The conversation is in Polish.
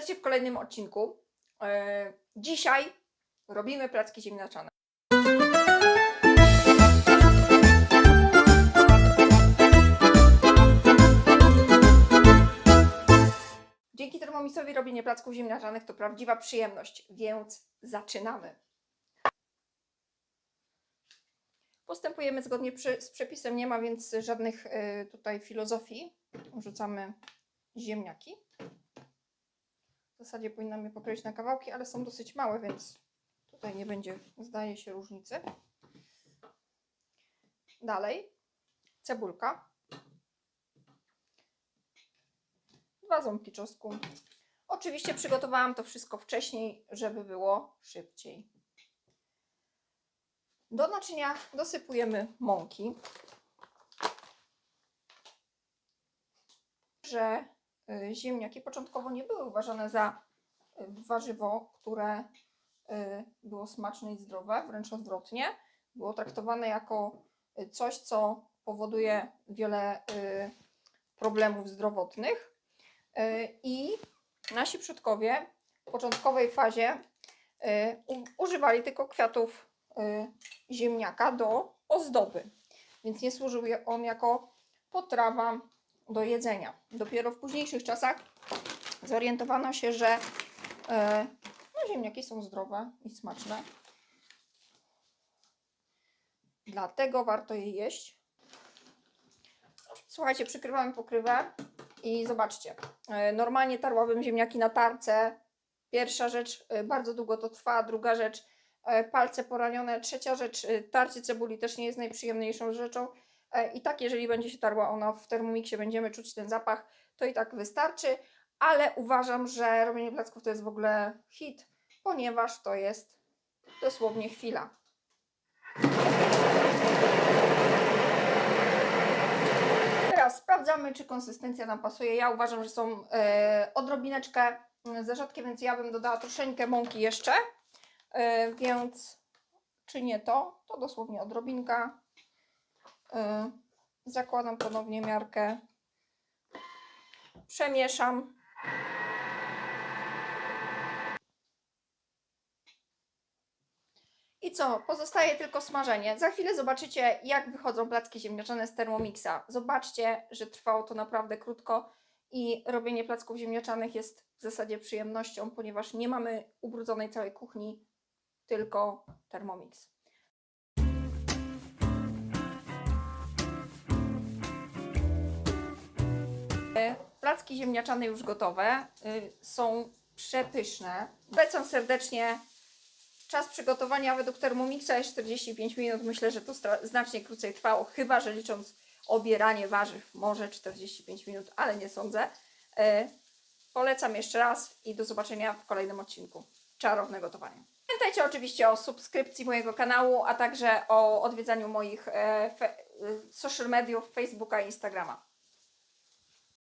serdecznie w kolejnym odcinku. E, Dzisiaj robimy placki ziemniaczane. Dzięki Thermomixowi robienie placków ziemniaczanych to prawdziwa przyjemność, więc zaczynamy. Postępujemy zgodnie przy, z przepisem, nie ma więc żadnych y, tutaj filozofii. Rzucamy ziemniaki. W zasadzie powinnam je pokroić na kawałki, ale są dosyć małe, więc tutaj nie będzie, zdaje się, różnicy. Dalej cebulka. Dwa ząbki czosnku. Oczywiście przygotowałam to wszystko wcześniej, żeby było szybciej. Do naczynia dosypujemy mąki. Że ziemniaki początkowo nie były uważane za y, warzywo, które y, było smaczne i zdrowe, wręcz odwrotnie. Było traktowane jako y, coś, co powoduje wiele y, problemów zdrowotnych. Y, I nasi przodkowie w początkowej fazie y, używali tylko kwiatów y, ziemniaka do ozdoby, więc nie służył on jako potrawa do jedzenia. Dopiero w późniejszych czasach zorientowano się, że e, no, ziemniaki są zdrowe i smaczne. Dlatego warto je jeść. Słuchajcie, przykrywamy pokrywę i zobaczcie. e, Normalnie tarłabym ziemniaki na tarce. Pierwsza rzecz, e, bardzo długo to trwa. Druga rzecz, palce poranione. Trzecia rzecz, tarcie cebuli też nie jest najprzyjemniejszą rzeczą. E, I tak, jeżeli będzie się tarła ona w Thermomixie, będziemy czuć ten zapach, to i tak wystarczy. Ale uważam, że robienie placków to jest w ogóle hit, ponieważ to jest dosłownie chwila. Teraz sprawdzamy, czy konsystencja nam pasuje. Ja uważam, że są e, odrobineczkę za rzadkie, więc ja bym dodała troszeczkę mąki jeszcze. E, więc czy nie to, to dosłownie odrobinka. E, zakładam ponownie miarkę. Przemieszam. I co? Pozostaje tylko smażenie. Za chwilę zobaczycie, jak wychodzą placki ziemniaczane z Thermomixa. Zobaczcie, że trwało to naprawdę krótko i robienie placków ziemniaczanych jest w zasadzie przyjemnością, ponieważ nie mamy ubrudzonej całej kuchni, tylko Thermomix. Placki ziemniaczane już gotowe. y, Są przepyszne. Polecam serdecznie Czas przygotowania według Thermomixa jest 45 minut. Myślę, że to znacznie krócej trwało, chyba że licząc obieranie warzyw, może 45 minut, ale nie sądzę. E, polecam jeszcze raz i do zobaczenia w kolejnym odcinku. Czarowne gotowanie. Pamiętajcie oczywiście o subskrypcji mojego kanału, a także o odwiedzaniu moich e, e, social mediów, Facebooka i Instagrama.